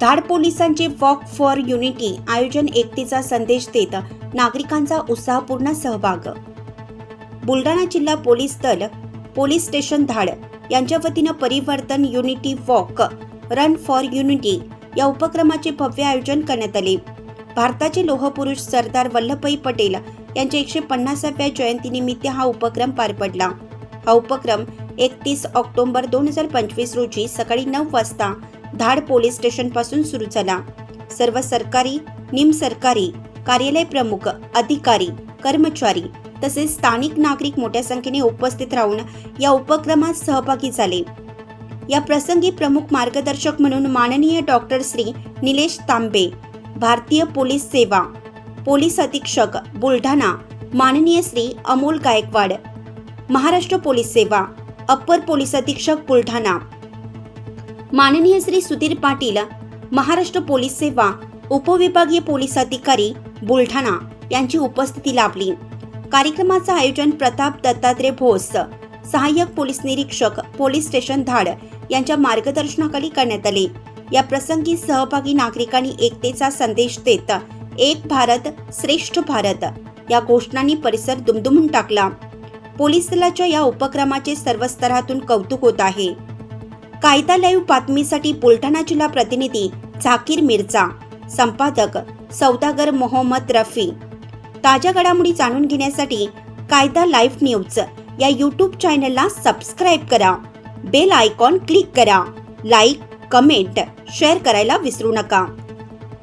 धाड पोलिसांचे walk for unity आयोजन एकतेचा संदेश देत नागरिकांचा उत्साहपूर्ण सहभाग. बुलढाणा जिल्हा पोलीस दल पोलीस स्टेशन धाड यांच्या वतीनं परिवर्तन unity walk run for unity या उपक्रमाचे भव्य आयोजन करण्यात आले. भारताचे लोहपुरुष सरदार वल्लभभाई पटेल यांच्या एकशे पन्नासाव्या जयंतीनिमित्त हा उपक्रम पार पडला. हा उपक्रम एकतीस ऑक्टोबर दोन हजार पंचवीस रोजी सकाळी नऊ वाजता धाड पोलीस स्टेशनपासून सुरू झाला. सर्व सरकारी निमसरकारी कार्यालय प्रमुख अधिकारी कर्मचारी तसेच स्थानिक नागरिक मोठ्या संख्येने उपस्थित राहून या उपक्रमात सहभागी झाले. या प्रसंगी प्रमुख मार्गदर्शक म्हणून माननीय डॉक्टर श्री. निलेश तांबे भारतीय पोलीस सेवा पोलीस अधीक्षक बुलढाणा माननीय श्री. अमोल गायकवाड महाराष्ट्र पोलीस सेवा अप्पर पोलीस अधीक्षक बुलढाणा माननीय श्री सुधीर पाटील महाराष्ट्र पोलीस सेवा उपविभागीय पोलीस अधिकारी बुलढाणा यांची उपस्थिती लाभली. कार्यक्रमाचं आयोजन प्रताप दत्तात्रय भोस सहाय्यक पोलीस निरीक्षक पोलीस स्टेशन धाड यांच्या मार्गदर्शनाखाली करण्यात आले. या प्रसंगी सहभागी नागरिकांनी एकतेचा संदेश देत एक भारत श्रेष्ठ भारत या घोषणांनी परिसर दुमदुमून टाकला. पोलीस दलाच्या या उपक्रमाचे सर्व स्तरातून कौतुक होत आहे. कायदा लाईव्ह बातमीसाठी बुलढाणा जिल्हा प्रतिनिधी झाकीर मिर्झा. संपादक सौदागर मोहम्मद रफी. ताज्या घडामोडी जाणून घेण्यासाठी कायदा लाईव्ह न्यूज या यूट्यूब चॅनलला सबस्क्राईब करा. बेल आयकॉन क्लिक करा. लाईक कमेंट शेअर करायला विसरू नका.